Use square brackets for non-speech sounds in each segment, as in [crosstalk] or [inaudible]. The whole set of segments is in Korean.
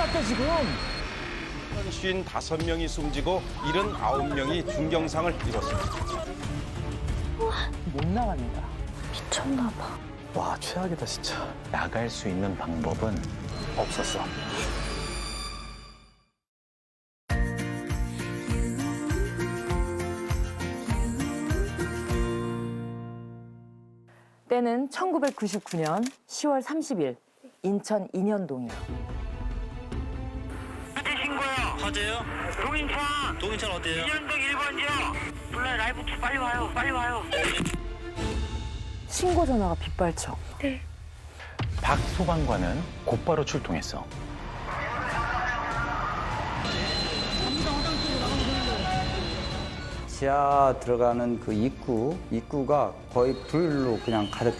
났대 지금. 55명이 숨지고 79명이 중경상을 입었습니다. 못 나갑니다. 미쳤나 봐. 와 최악이다 진짜. 나갈 수 있는 방법은 없었어. 때는 1999년 10월 30일 인천 인현동이요. 거요. 화재요? 동인천 동인천 어디에요? 이현동 1번지요. 몰라요. 라이브 투 빨리 와요. 빨리 와요. 신고 전화가 빗발쳐. 박 소방관은 곧바로 출동했어. 지하 들어가는 그 입구, 입구가 거의 불로 그냥 가득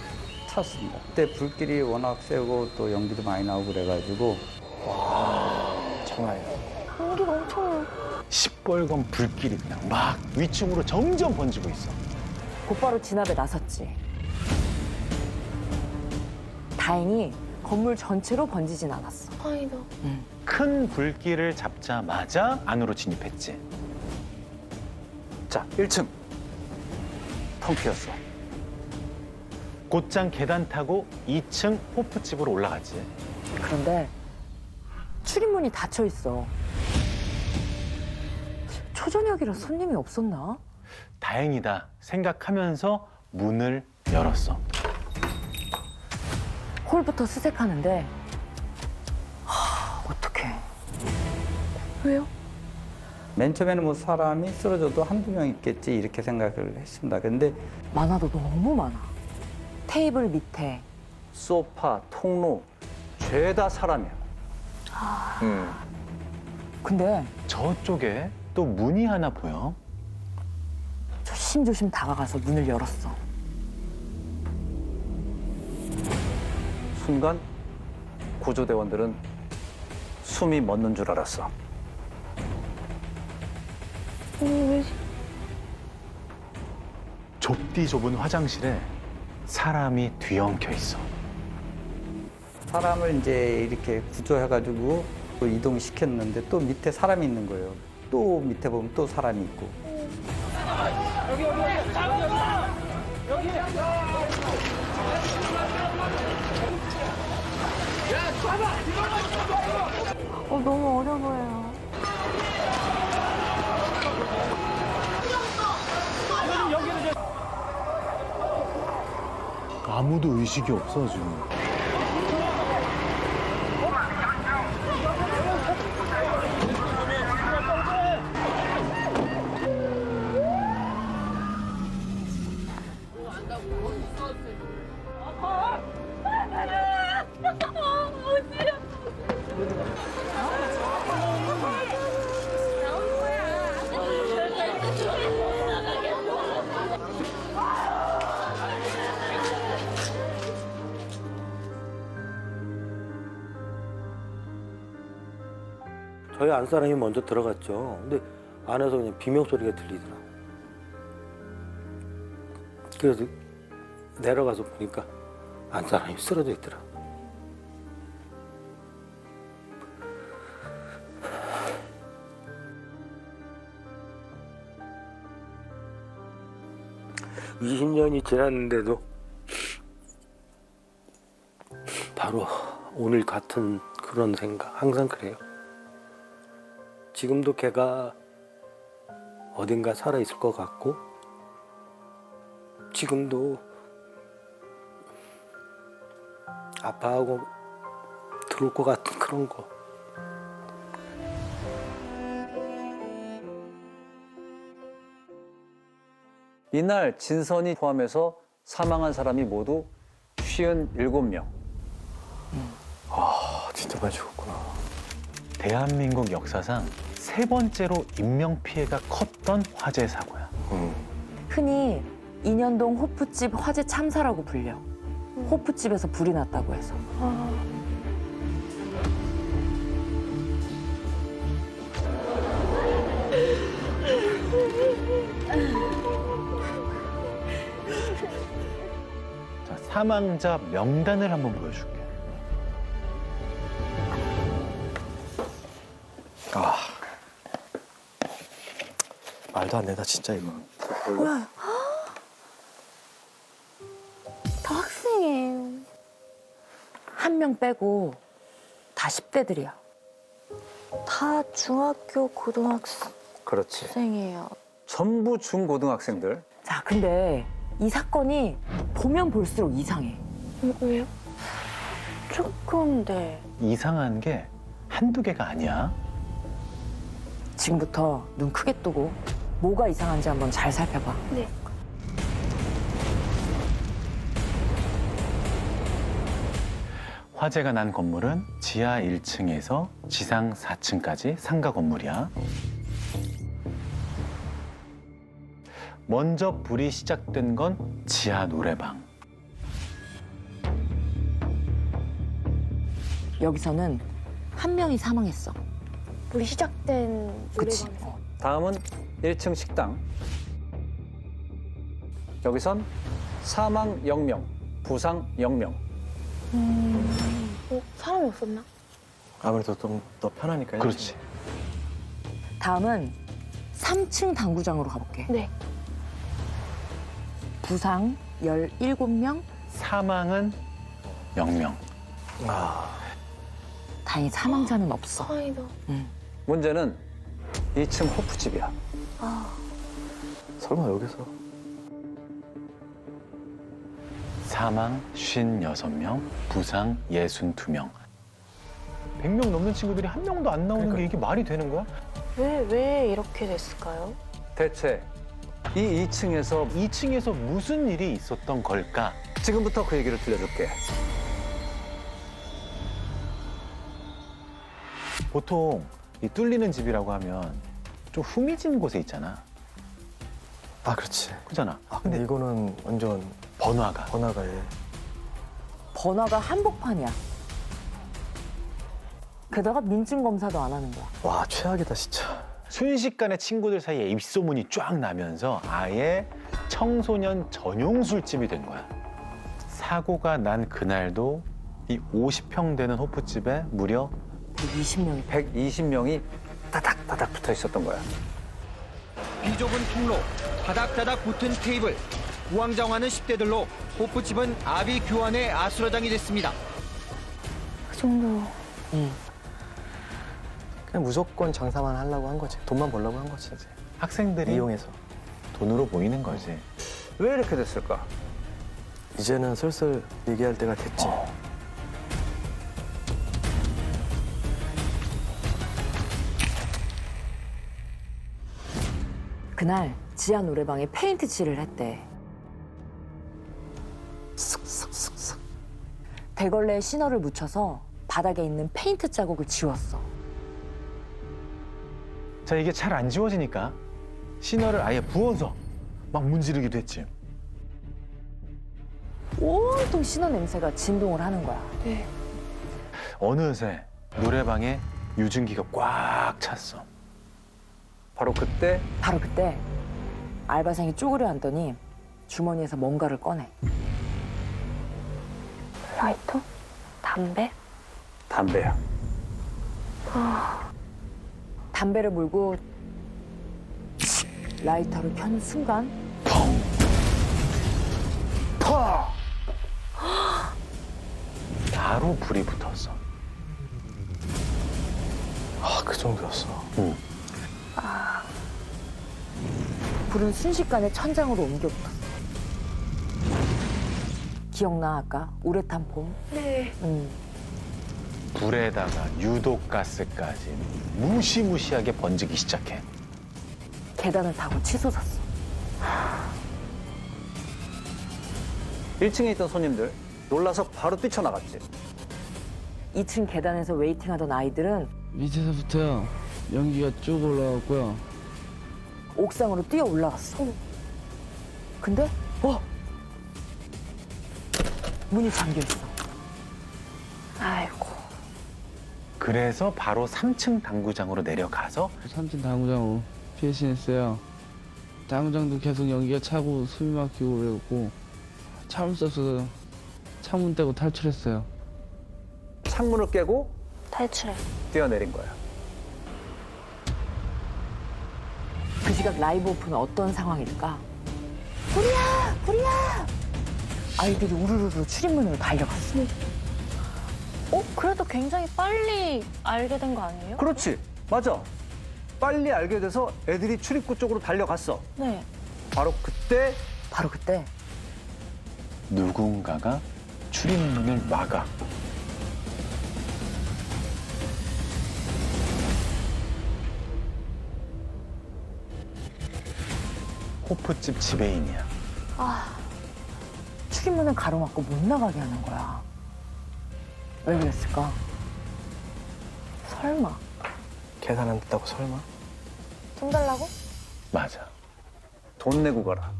찼습니다. 그때 불길이 워낙 세고 또 연기도 많이 나오고 그래가지고 정말 연기가 엄청 시뻘건 불길이 그냥 막 위층으로 점점 번지고 있어. 곧바로 진압에 나섰지. 다행히 건물 전체로 번지진 않았어. 다행이다. 큰 불길을 잡자마자 안으로 진입했지. 자, 1층. 텅 비었어. 곧장 계단 타고 2층 호프집으로 올라가지. 그런데 출입문이 닫혀 있어. 초저녁이라 손님이 없었나? 다행이다 생각하면서 문을 열었어. 홀부터 수색하는데 하, 어떡해. 왜요? 맨 처음에는 뭐 사람이 쓰러져도 한두 명 있겠지 이렇게 생각을 했습니다. 근데 많아도 너무 많아. 테이블 밑에 소파, 통로 죄다 사람이야. 근데 저쪽에 또 문이 하나 보여. 조심조심 다가가서 문을 열었어. 순간 구조대원들은 숨이 멎는 줄 알았어. 좁디 좁은 화장실에 사람이 뒤엉켜 있어. 사람을 이제 이렇게 구조해가지고 또 이동시켰는데 또 밑에 사람이 있는 거예요. 또 밑에 보면 또 사람이 있고. 어, 너무 어려 보여요. 아무도 의식이 없어 지금. 저희 안 사람이 먼저 들어갔죠. 근데 안에서 그냥 비명 소리가 들리더라. 그래서 내려가서 보니까 안 사람이 쓰러져 있더라. (20년이) 지났는데도 바로 오늘 같은 그런 생각 항상 그래요. 지금도 걔가 어딘가 살아 있을 것 같고 지금도 아파하고 들어올 것 같은 그런 거. 이날 진선이 포함해서 사망한 사람이 모두 57명. 아 진짜 많이 죽었구나. 대한민국 역사상 세 번째로 인명 피해가 컸던 화재 사고야. 흔히 인현동 호프집 화재 참사라고 불려. 호프집에서 불이 났다고 해서. 자, 사망자 명단을 한번 보여줄게. 말도 안 된다 진짜 이거. 뭐야? 다 학생이에요. 한 명 빼고 다 10대들이야. 다 중학교 고등학생이에요. 그렇지. 전부 중고등학생들. 자, 근데 이 사건이 보면 볼수록 이상해. 음, 왜요? 조금 네. 이상한 게 한두 개가 아니야. 지금부터 눈 크게 뜨고 뭐가 이상한지 한번 잘 살펴봐. 네. 화재가 난 건물은 지하 1층에서 지상 4층까지 상가 건물이야. 먼저 불이 시작된 건 지하 노래방. 여기서는 한 명이 사망했어. 우리 시작된 그치. 노래방에서. 다음은 1층 식당. 여기선 사망 0명, 부상 0명. 음, 어, 사람이 없었나? 아무래도 좀 더 편하니까요. 그렇지. 다음은 3층 당구장으로 가볼게. 네. 부상 17명, 사망은 0명. 아 다행히 사망자는 없어. 다행이다. 문제는 2층 호프집이야. 설마 여기서 사망 56명, 부상 62명. 100명 넘는 친구들이 한 명도 안 나오는 게 이게 말이 되는 거야? 왜, 왜 이렇게 됐을까요? 대체 이 2층에서 2층에서 무슨 일이 있었던 걸까? 지금부터 그 얘기를 들려줄게. 보통 이 뚫리는 집이라고 하면 좀 후미진 곳에 있잖아. 아 그렇지. 그잖아. 아 근데 이거는 완전 번화가. 번화가에 번화가 한복판이야. 게다가 민증 검사도 안 하는 거야. 와 최악이다 진짜. 순식간에 친구들 사이에 입소문이 쫙 나면서 아예 청소년 전용 술집이 된 거야. 사고가 난 그날도 이 50평 되는 호프집에 무려 20명이 120명이 따닥따닥 붙어 있었던 거야. 비좁은 통로, 다닥다닥 붙은 테이블, 우왕좌왕하는 10대들로 호프집은 아비 규환의 아수라장이 됐습니다. 그 정도. 그냥 무조건 장사만 하려고 한 거지. 돈만 벌려고 한 거지 이제. 학생들이 이용해서. 돈으로 보이는 거지. 왜 이렇게 됐을까? 이제는 슬슬 얘기할 때가 됐지. 그날 지하 노래방에 페인트 칠을 했대. 슥슥슥슥. 대걸레에 신호를 묻혀서 바닥에 있는 페인트 자국을 지웠어. 자 이게 잘 안 지워지니까 신호를 아예 부어서 막 문지르기도 했지. 온통 신호 냄새가 진동을 하는 거야. 네. 어느새 노래방에 유증기가 꽉 찼어. 바로 그때 바로 그때 알바생이 쪼그려 앉더니 주머니에서 뭔가를 꺼내. 라이터? 담배? 담배야. 담배를 물고 라이터를 켜는 순간 바로 불이 붙었어. 아 그 정도였어. 불은 순식간에 천장으로 옮겨 붙었어. 기억나 아까 우레탄 폼? 네. 응. 불에다가 유독 가스까지 무시무시하게 번지기 시작해. 계단을 타고 치솟았어. 1층에 있던 손님들 놀라서 바로 뛰쳐나갔지. 2층 계단에서 웨이팅하던 아이들은 밑에서부터요 연기가 쭉 올라왔고요 옥상으로 뛰어 올라갔어. 근데 어 문이 잠겨 있어. 아이고. 그래서 바로 3층 당구장으로 내려가서 삼진 당구장으로 피신했어요 당구장도 계속 연기가 차고 숨이 막히고 그랬고 참을 수 없어서 창문 떼고 탈출했어요 창문을 깨고 탈출해. 뛰어내린 거야. 그 시각 라이브 오픈은 어떤 상황일까? 불이야! 불이야! 아이들이 우르르르 출입문으로 달려갔어. 어? 그래도 굉장히 빨리 알게 된 거 아니에요? 그렇지. 맞아. 빨리 알게 돼서 애들이 출입구 쪽으로 달려갔어. 네. 바로 그때 바로 그때 누군가가 출입문을 막아. 호프집 지배인이야. 출입문을 가로막고 못 나가게 하는 거야. 왜 그랬을까? 설마. 계산 안 됐다고 설마? 돈 달라고? 맞아. 돈 내고 가라.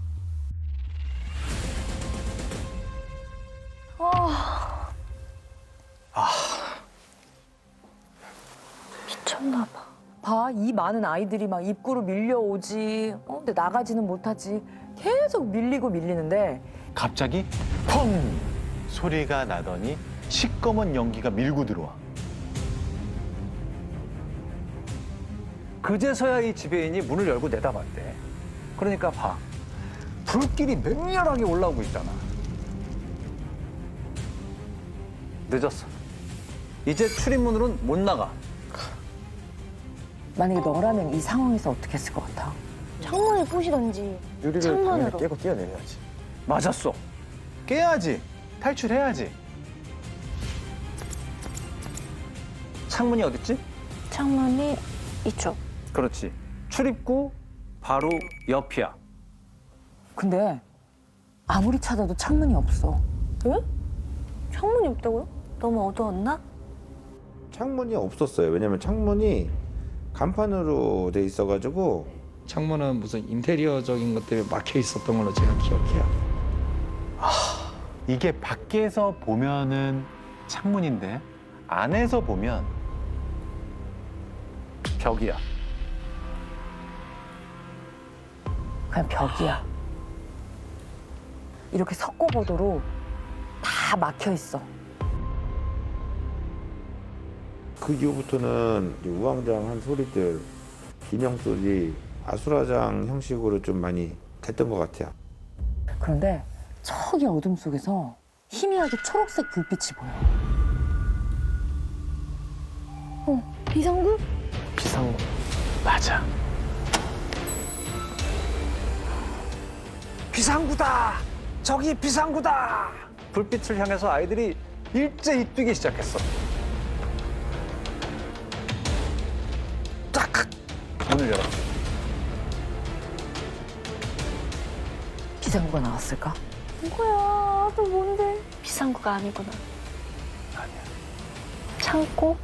미쳤나 봐. 봐, 이 많은 아이들이 막 입구로 밀려오지. 어, 근데 나가지는 못하지. 계속 밀리고 밀리는데 갑자기 펑 소리가 나더니 시꺼먼 연기가 밀고 들어와. 그제서야 이 지배인이 문을 열고 내다봤대. 그러니까 봐. 불길이 맹렬하게 올라오고 있잖아. 늦었어. 이제 출입문으로는 못 나가. 만약에 너라면 이 상황에서 어떻게 했을 것 같아? 창문을 부시던지. 유리를 창문으로. 당연히 깨고 뛰어내려야지. 맞았어. 깨야지. 탈출해야지. 창문이 어딨지? 창문이 이쪽. 그렇지. 출입구 바로 옆이야. 근데 아무리 찾아도 창문이 없어. 창문이 없다고요? 너무 어두웠나? 창문이 없었어요. 왜냐면 창문이 간판으로 돼 있어가지고 창문은 무슨 인테리어적인 것 때문에 막혀 있었던 걸로 제가 기억해요. 이게 밖에서 보면은 창문인데 안에서 보면 벽이야. 그냥 벽이야. 이렇게 석고보도로 다 막혀 있어. 그 이후부터는 이제 우왕좌왕 한 소리들, 비명 소리, 아수라장 형식으로 좀 많이 됐던 것 같아요. 그런데 저기 어둠 속에서 희미하게 초록색 불빛이 보여. 비상구? 비상구. 맞아. 비상구다! 저기 비상구다! 불빛을 향해서 아이들이 일제히 뛰기 시작했어. 문을 열었지. 비상구가 나왔을까? 뭐야, 또 뭔데? 비상구가 아니구나. 아니야. 창고?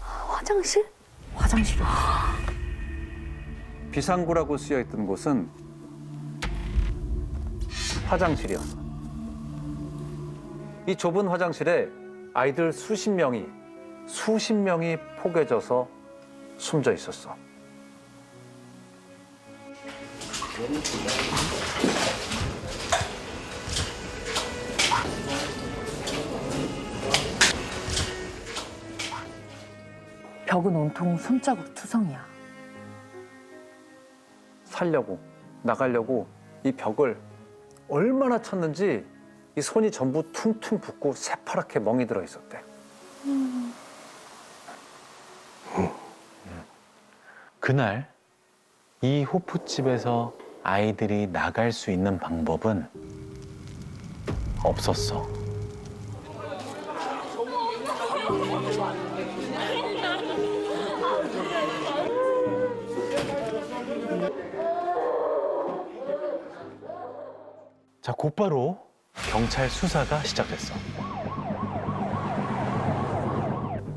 화장실? 화장실이 없어. 비상구라고 쓰여 있던 곳은 화장실이었어. 이 좁은 화장실에 아이들 수십 명이 수십 명이 포개져서 숨져 있었어. 벽은 온통 손자국 투성이야. 살려고 나가려고 이 벽을 얼마나 쳤는지 이 손이 전부 퉁퉁 붓고 새파랗게 멍이 들어 있었대. 그날 이 호프집에서 아이들이 나갈 수 있는 방법은 없었어. 자, 곧바로 경찰 수사가 시작됐어.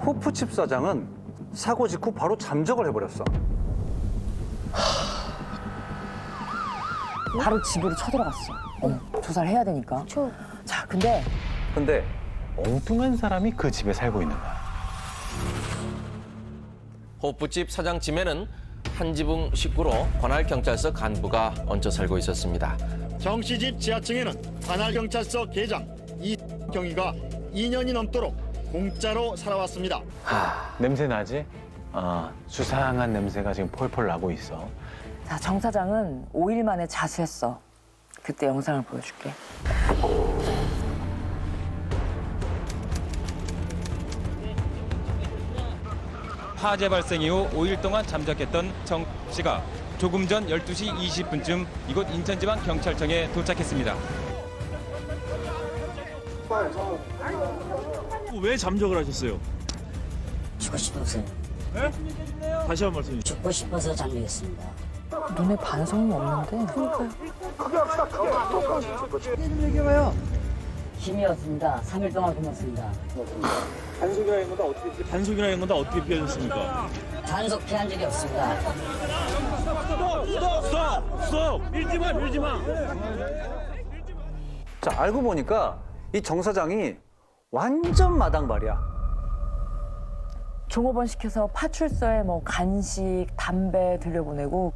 호프집 사장은 사고 직후 바로 잠적을 해버렸어. 바로 집으로 쳐들어갔어. 어, 조사를 해야 되니까. 저 자, 근데 근데 엉뚱한 사람이 그 집에 살고 있는 거야. 호프집 사장 집에는 한 지붕 식구로 관할 경찰서 간부가 얹혀 살고 있었습니다. 정 씨 집 지하층에는 관할경찰서 계장 이경희가 2년이 넘도록 공짜로 살아왔습니다. 냄새 나지? 아, 수상한 냄새가 지금 폴폴 나고 있어. 자, 정 사장은 5일 만에 자수했어. 그때 영상을 보여줄게. 화재 발생 이후 5일 동안 잠적했던 정 씨가 조금 전 12시 20분쯤 이곳 인천지방경찰청에 도착했습니다. 왜 잠적을 하셨어요? 죽고 싶어 서 다시 한번 말씀해 주세요. 죽고 싶어서 잠들겠습니다. 눈에 반성이 없는데. 힘이 없습니다. 3일 동안 굶었습니다. 단속이라는 건데 어떻게 단속이라는 건데 어떻게 피하셨습니까? 단속 피한 적이 없습니다. 스톱! 스톱! 밀지 마, 밀지 마. 자 알고 보니까 이 정 사장이 완전 마당발이야. 종업원 시켜서 파출소에 뭐 간식, 담배 들려보내고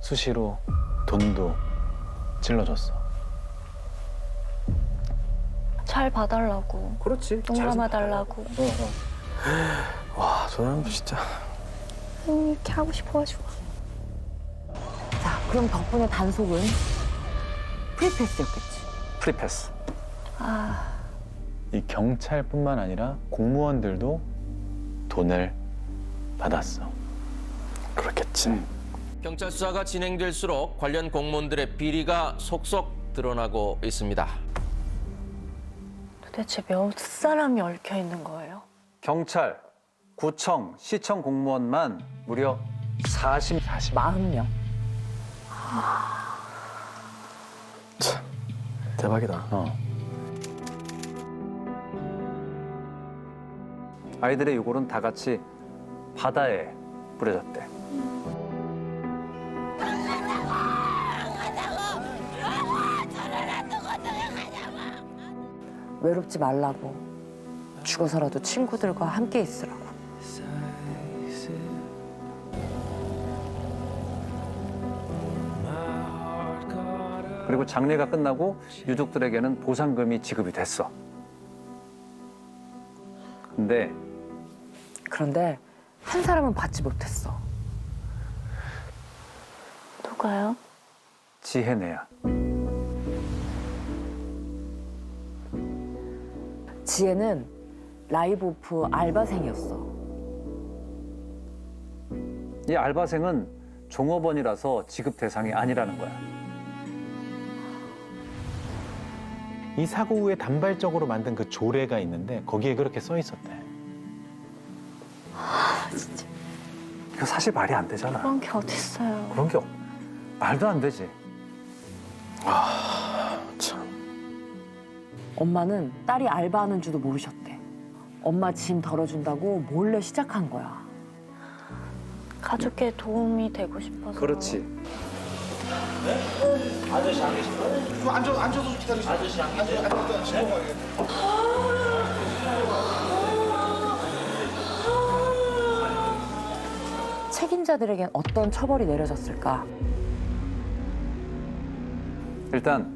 수시로 돈도 찔러줬어. 잘 봐달라고. 그렇지. 동감아 달라고. [gasps] 와, 저 사람도 진짜. 음, 이렇게 하고 싶어가지고. 자, 그럼 덕분에 단속은 프리패스였겠지. 프리패스. 아, 이 경찰뿐만 아니라 공무원들도 돈을 받았어. 그렇겠지. 경찰 수사가 진행될수록 관련 공무원들의 비리가 속속 드러나고 있습니다. 도대체 몇 사람이 얽혀 있는 거예요? 경찰, 구청, 시청 공무원만 무려 40, 40. 40명. 대박이다. 어. 아이들의 유골은 다 같이 바다에 뿌려졌대. 외롭지 말라고. 죽어서라도 친구들과 함께 있으라고. 그리고 장례가 끝나고 유족들에게는 보상금이 지급이 됐어. 근데 그런데 한 사람은 받지 못했어. 누가요? 지혜네야. 지혜는 라이브 오프 알바생이었어. 이 알바생은 종업원이라서 지급 대상이 아니라는 거야. 이 사고 후에 단발적으로 만든 그 조례가 있는데 거기에 그렇게 써 있었대. 사실 말이 안 되잖아. 그런 게 어딨어요. 그런 게 없- 말도 안 되지. 엄마는 딸이 알바하는 줄도 모르셨대. 엄마 짐 덜어준다고 몰래 시작한 거야. 가족에 도움이 되고 싶어서. 그렇지. 책임자들에겐 어떤 처벌이 내려졌을까? 일단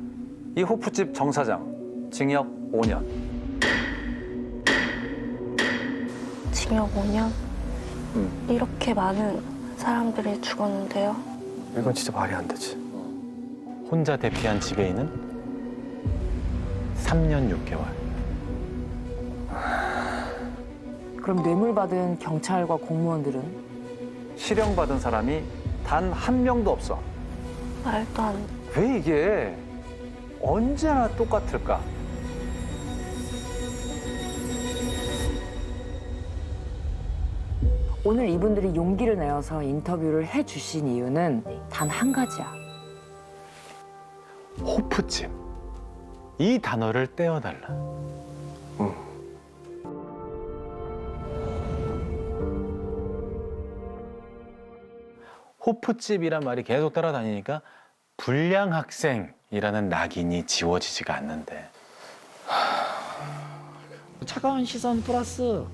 이 호프집 정 사장 징역 5년. 징역 5년? 음. 이렇게 많은 사람들이 죽었는데요. 이건 진짜 말이 안 되지. 혼자 대피한 지배인은 3년 6개월. 그럼 뇌물 받은 경찰과 공무원들은 실형받은 사람이 단 한 명도 없어. 말도 안 돼. 왜 이게 언제나 똑같을까? 오늘 이분들이 용기를 내어서 인터뷰를 해주신 이유는 단 한 가지야. 호프집. 이 단어를 떼어달라. 호프집이란 말이 계속 따라다니니까 불량 학생이라는 낙인이 지워지지가 않는데. 차가운 시선 플러스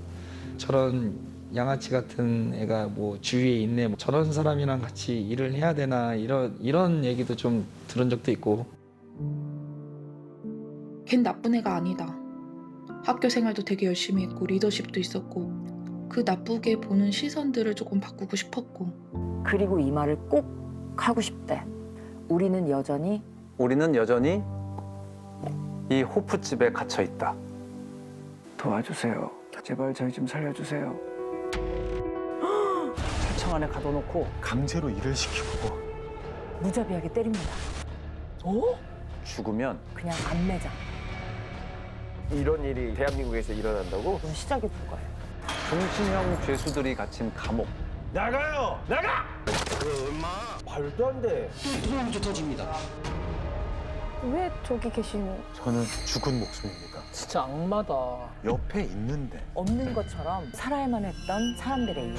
저런 양아치 같은 애가 뭐 주위에 있네 뭐 저런 사람이랑 같이 일을 해야 되나 이런 이런 얘기도 좀 들은 적도 있고 걘 나쁜 애가 아니다. 학교 생활도 되게 열심히 했고 리더십도 있었고 그 나쁘게 보는 시선들을 조금 바꾸고 싶었고 그리고 이 말을 꼭 하고 싶대. 우리는 여전히 우리는 여전히 이 호프집에 갇혀 있다. 도와주세요. 제발 저희 좀 살려주세요. [gasps] 철청 안에 가둬놓고 강제로 일을 시키고 무자비하게 때립니다. 어? 죽으면 그냥 안매장. 이런 일이 대한민국에서 일어난다고? 그건 시작이 불과해요. 종신형 죄수들이 갇힌 감옥. 나가요! 나가! 말도 안 돼. 또 터집니다. 왜 저기 계신 저는 죽은 목숨입니다. 진짜 악마다. 옆에 있는데 없는 것처럼 살아야만 했던 사람들의 이유.